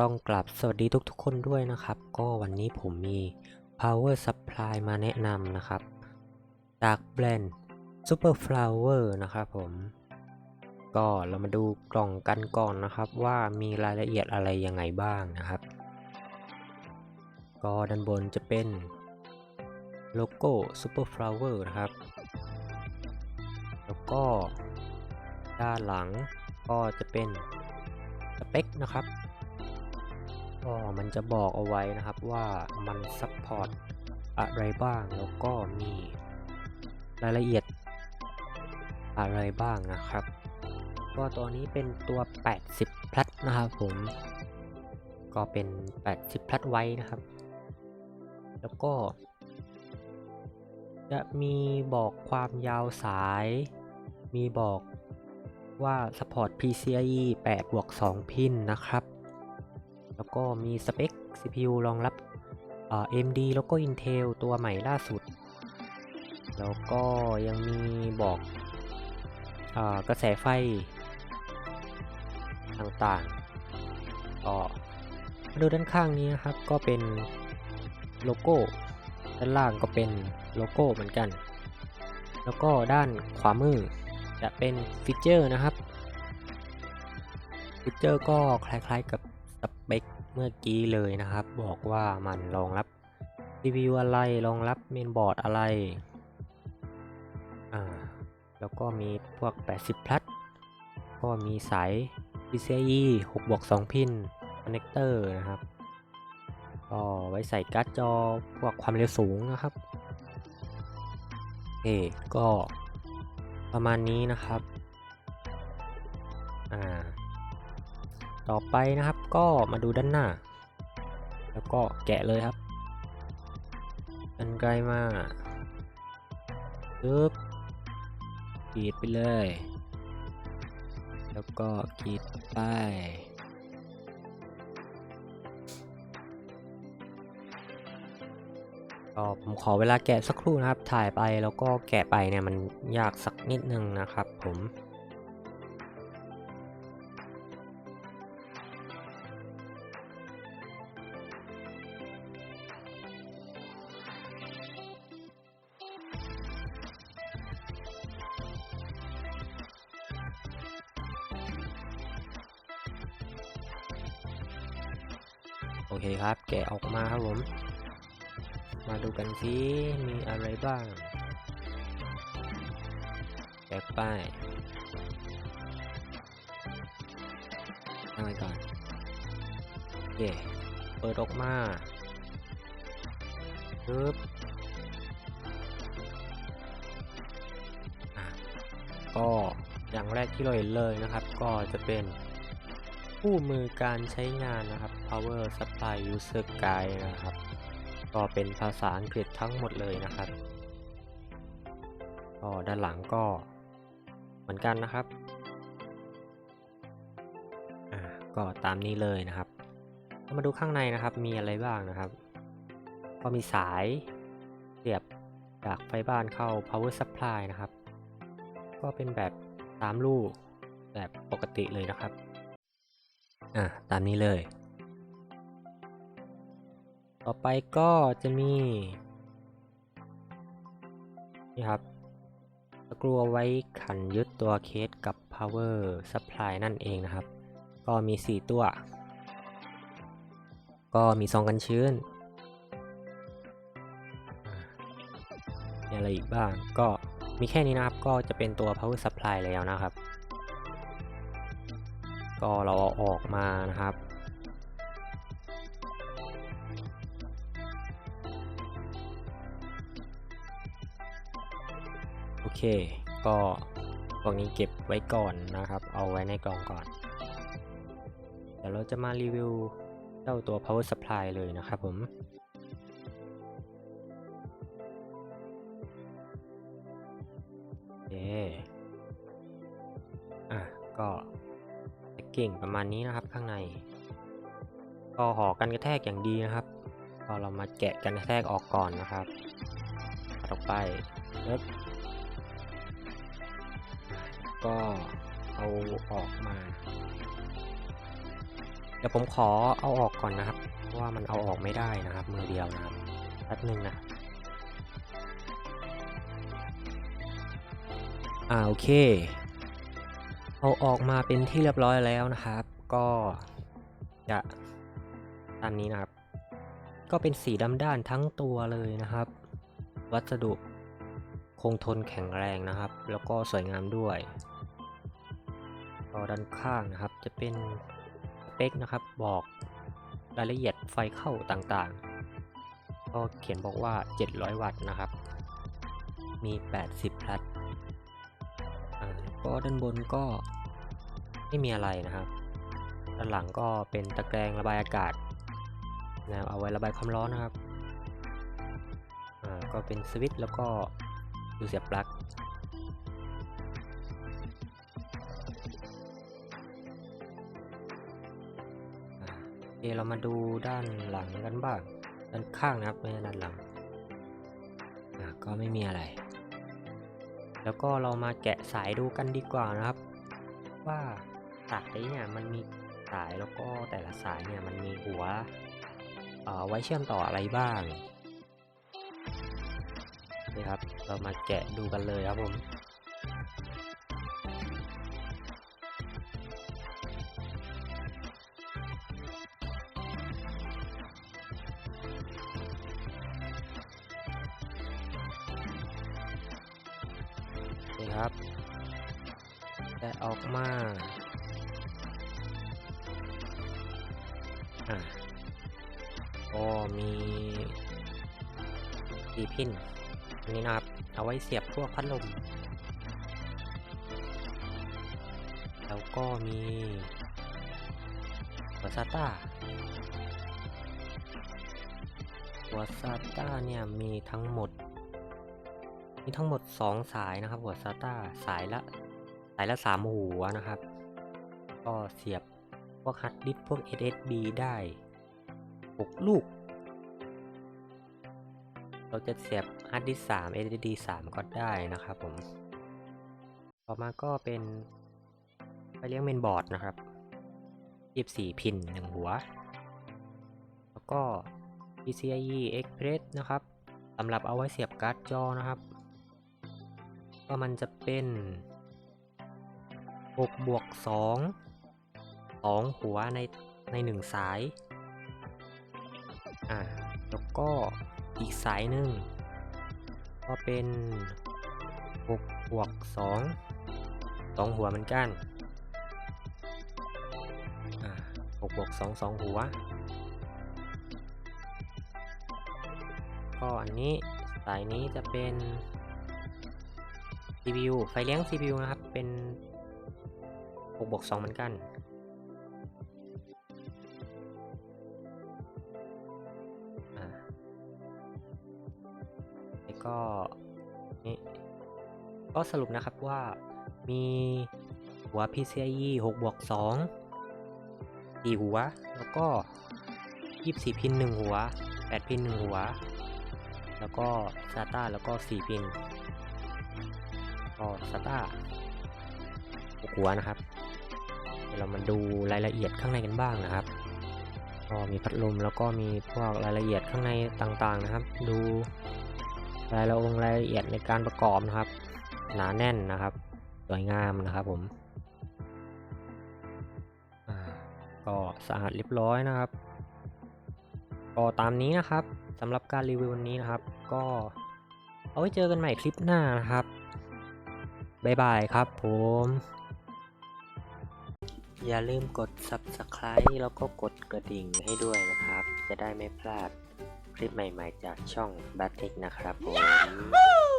ต้องกลับสวัสดีทุกๆคนด้วยนะครับ ก็วันนี้ผมมี power supply มาแนะนำนะครับ จากแบรนด์ super flower นะครับผม ก็เรามาดูกล่องกันก่อนนะครับ ว่ามีรายละเอียดอะไรยังไงบ้างนะครับ ก็ด้านบนจะเป็นโลโก้ super flower นะครับ แล้วก็ด้านหลังก็จะเป็นสเปคนะครับ ก็มันจะบอกเอาไว้นะครับว่ามันซัพพอร์ตอะไรบ้างแล้วก็มีรายละเอียดอะไรบ้างนะครับ ก็ตัวนี้เป็นตัว 80 พลัดนะครับผม ก็เป็น 80 พลัดไว้นะครับ แล้วก็ จะมีบอกความยาวสาย มีบอกว่า support PCIe 8บวก2 พินนะครับ แล้วก็มีสเปค CPU รองรับเอ่อ AMD แล้วก็ Intel ตัวใหม่ล่าสุด แล้วก็ยังมีบอกเอ่อกระแสไฟต่างๆก็มาดูด้านข้างนี้นะครับก็เป็นโลโก้ ด้านล่างก็เป็นโลโก้เหมือนกัน แล้วก็ด้านขวามือจะเป็นฟีเจอร์นะครับฟีเจอร์ก็คล้ายๆกับ สเปคเมื่อกี้เลยนะครับ บอกว่ามันรองรับ CPU อะไรรองรับเมนบอร์ดอะไรอ่าแล้วก็มีพวก 80 พลัสก็มีสาย PCIe 6บวก2พินคอนเนคเตอร์นะครับก็ไว้ใส่การ์ดจอพวกความเร็วสูงนะครับโอเคก็ประมาณนี้นะครับ ต่อไปนะครับก็มาดูด้านหน้า แล้วก็แกะเลยครับกันไกลมาปึ๊บกรีดไปเลย แล้วก็กรีดไปก็ผมขอเวลาแกะสักครู่นะครับ ถ่ายไปแล้วก็แกะไปเนี่ยมันยากสักนิดนึงนะครับผม โอเคครับ แกะออกมาครับผม มาดูกันซิมีอะไรบ้างแกะป้ายตั้งไว้ก่อนโอเคเปิดออกมาปึ๊บอะก็อย่างแรกที่เราเห็นเลยนะครับ ก็จะเป็น คู่มือการใช้งานนะครับ power supply user guide นะครับ ก็เป็นภาษาอังกฤษทั้งหมดเลยนะครับก็ด้านหลังก็เหมือนกันนะครับก็ตามนี้เลยนะครับมาดูข้างในนะครับมีอะไรบ้างนะครับ ก็มีสายเสียบจากไฟบ้านเข้า power supply นะครับ ก็เป็นแบบตามลูกแบบปกติเลยนะครับ อ่าตามนี้เลย ต่อไปก็จะมี นี่ครับตะกรัวไว้ขันยึดตัวเคสกับ power supply นั่นเองนะครับ ก็มี 4 ตัว ก็มีซองกันชื้นมีอะไรอีกบ้าง ก็มีแค่นี้นะครับ ก็จะเป็นตัว power supply แล้วนะครับ ก็เราเอาออกมานะครับ โอเค ก็พวกนี้เก็บไว้ก่อนนะครับ เอาไว้ในกล่องก่อน เดี๋ยวเราจะมารีวิวเจ้าตัว power supply เลยนะครับผมโอเคอะ ก็ กกิ้งประมาณนี้นะครับข้างใน ก็ห่อกันกระแทกอย่างดีนะครับ ก็เรามาแกะกันกระแทกออกก่อนนะครับต่อไปเล็บก็เอาออกมา เดี๋ยวผมขอเอาออกก่อนนะครับ เพราะว่ามันเอาออกไม่ได้นะครับ มือเดียวนะครับแป๊บนึงนะอ่าโอเค เอาออกมาเป็นที่เรียบร้อยแล้วนะครับ ก็จะตามนี้นะครับ ก็เป็นสีดำด้านทั้งตัวเลยนะครับ วัสดุคงทนแข็งแรงนะครับ แล้วก็สวยงามด้วยก็ด้านข้างนะครับ จะเป็นสเปคนะครับบอกรายละเอียดไฟเข้าต่างๆ ก็เขียนบอกว่า 700 วัตต์นะครับ มี 80 พลัดอ่า ก็ด้านบนก็ไม่มีอะไรนะครับ ด้านหลังก็เป็นตะแกรงระบายอากาศนะครับเอาไว้ระบายความร้อนนะครับอ่าก็เป็นสวิตช์แล้วก็ดูเสียบปลั๊กอ่าโอเคเรามาดูด้านหลังกันบ้าง ด้านข้างนะครับไม่ใช่ด้านหลังก็ไม่มีอะไร แล้วก็เรามาแกะสายดูกันดีกว่านะครับ ว่าสายเนี่ยมันมีสายแล้วก็แต่ละสายเนี่ยมันมีหัวเอ่อไว้เชื่อมต่ออะไรบ้างนี่ครับ เรามาแกะดูกันเลยครับผม ครับแกะออกมาอะก็มีสีพินอันนี้นะครับ เอาไว้เสียบพวกพัดลม แล้วก็มีหัวซาต้าหัวซาต้าเนี่ยมีทั้งหมด มีทั้งหมด 2 สายนะครับหัวซาต้าสายละสายละ 3 หัวนะครับ ก็เสียบพวกฮัดดิสก์พวก SSD ได้ 6 ลูก เราจะเสียบฮาร์ดดิสก์3 SSD 3 ก็ได้นะครับผม ต่อมาก็เป็นไปเลี้ยงเมนบอร์ดนะครับ24พิน 1 หัว แล้วก็ PCIe Express นะครับสำหรับเอาไว้เสียบการ์ดจอนะครับ ก็มันจะเป็น6บวก2 2 หัวในใน 1 สาย อ่า แล้วก็อีกสายหนึ่งก็เป็น6บวก2 2 หัวเหมือนกัน อ่า6บวก2 2 หัว ก็อันนี้สายนี้จะเป็น CPU ไฟเลี้ยง CPU นะครับ เป็น6บวก2เหมือนกัน แล้วก็นี่ก็สรุปนะครับว่ามีหัว PCIe 6บวก2 4 หัว แล้วก็ 24 พิน 1 หัว 8 พิน 1 หัว แล้วก็ SATA แล้วก็ 4 พิน ก็ SATA 6หัวนะครับเดี๋ยวเรามาดูรายละเอียดข้างในกันบ้างนะครับ ก็มีพัดลมแล้วก็มีพวกรายละเอียดข้างในต่างๆนะครับ ดูรายละองรายละเอียดในการประกอบนะครับ หนาแน่นนะครับ สวยงามนะครับผมก็สะอาดเรียบร้อยนะครับ ก็ตามนี้นะครับสำหรับการรีวิววันนี้นะครับ ก็เอาไว้เจอกันใหม่คลิปหน้านะครับ บ๊ายบายครับผม อย่าลืมกด subscribe แล้วก็กดกระดิ่งให้ด้วยนะครับ จะได้ไม่พลาดคลิปใหม่ๆจากช่อง b a t ิ c นะครับผม